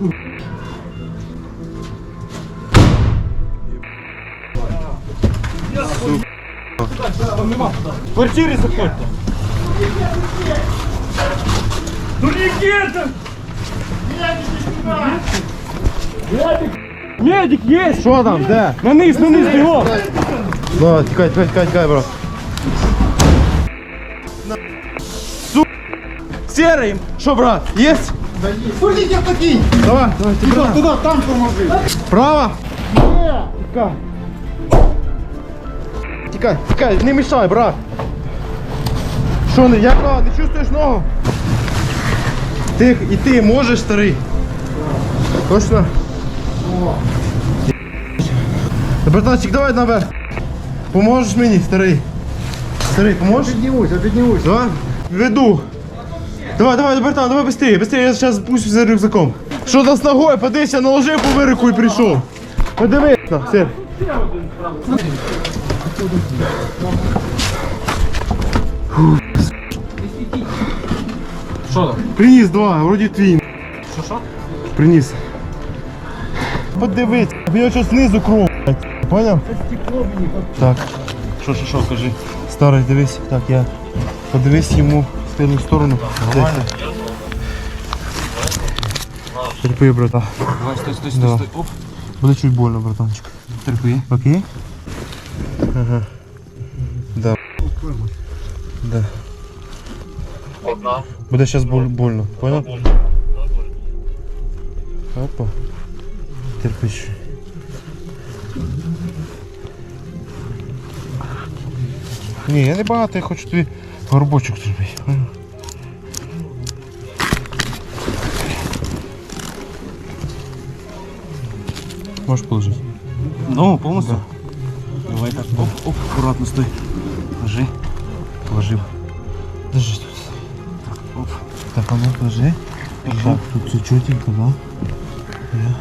В квартирі заходьте. Ну Никита! Медик! Медик есть! Що там? Де? На низ, на низ, бігом! Ну, тікай, тікай, тікай, брат. Су... Серый, що, брат, есть? Пустите покинь! Давай, давай, ти Туда, туда, там поможи! Право? Тікай. Тікай, тікай, не мішай, брат. Що, не, як нога, не чувствуєш ногу? Ти, і ти можеш, старий? Точно? Братанчик, давай наверх. Поможеш мені, старий? Старий, поможеш? Поднимусь, поднимусь! Давай, веду. Давай, давай, братан, давай быстрее, быстрее, я сейчас спущусь за рюкзаком. Що там з ногою? Подивися, я наложив по вирику і прийшов. Подивись, на, сир. Що там? Приніс два, вроді твій. Що що? Приніс. Подивись, нього щось знизу кров. Поняв? Так, Що, що, що, кажи. старий, дивись. Так, я подивись йому тильну сторону. Нормально. Терпи, брата. Давай, стой, стой, Да. стой, стой. Оп. Буде чуть больно, братанчик. Терпи. Окей? Ага. Да. Да. Одна. Буде зараз боль, больно. Понял? Опа. Терпиш. Ні, я не багато, я хочу тобі горбочок зробити. понял? Можеш положити. Ну, повністю? Давай так. Оп, оп, акуратно стой. Ложи. Положив. Держи тут. Оп. Так, а ну, положи. Так, тут все чотенько, да? Я.